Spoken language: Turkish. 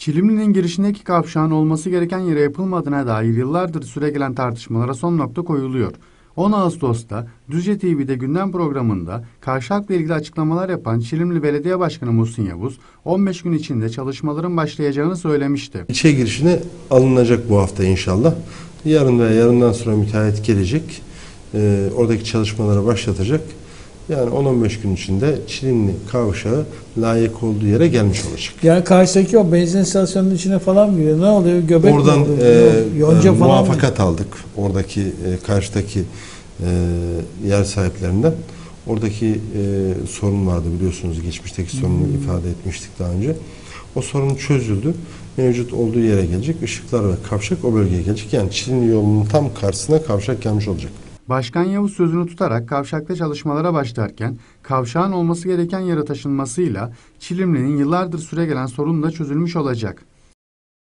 Çilimli'nin girişindeki kavşağın olması gereken yere yapılmadığına dair yıllardır süregelen tartışmalara son nokta koyuluyor. 10 Ağustos'ta Düzce TV'de gündem programında kavşakla ilgili açıklamalar yapan Çilimli Belediye Başkanı Muhsin Yavuz, 15 gün içinde çalışmaların başlayacağını söylemişti. İlçe girişine alınacak bu hafta inşallah. Yarın veya yarından sonra müteahhit gelecek. Ee, oradaki çalışmaları başlatacak. Yani 10-15 gün içinde Çilimli kavşağı layık olduğu yere gelmiş olacak. Yani karşıdaki o benzin istasyonunun içine falan mı giriyor? Ne oluyor? Göbek Oradan oluyor? e, Yonca e, falan mı? muvaffakat aldık. Oradaki e, karşıdaki e, yer sahiplerinden. Oradaki e, sorun vardı biliyorsunuz. Geçmişteki sorunu Hmm. ifade etmiştik daha önce. O sorun çözüldü. Mevcut olduğu yere gelecek. Işıklar ve kavşak o bölgeye gelecek. Yani Çilinli yolunun tam karşısına kavşak gelmiş olacak. Başkan Yavuz sözünü tutarak kavşakta çalışmalara başlarken kavşağın olması gereken yere taşınmasıyla Çilimli'nin yıllardır süregelen sorun da çözülmüş olacak.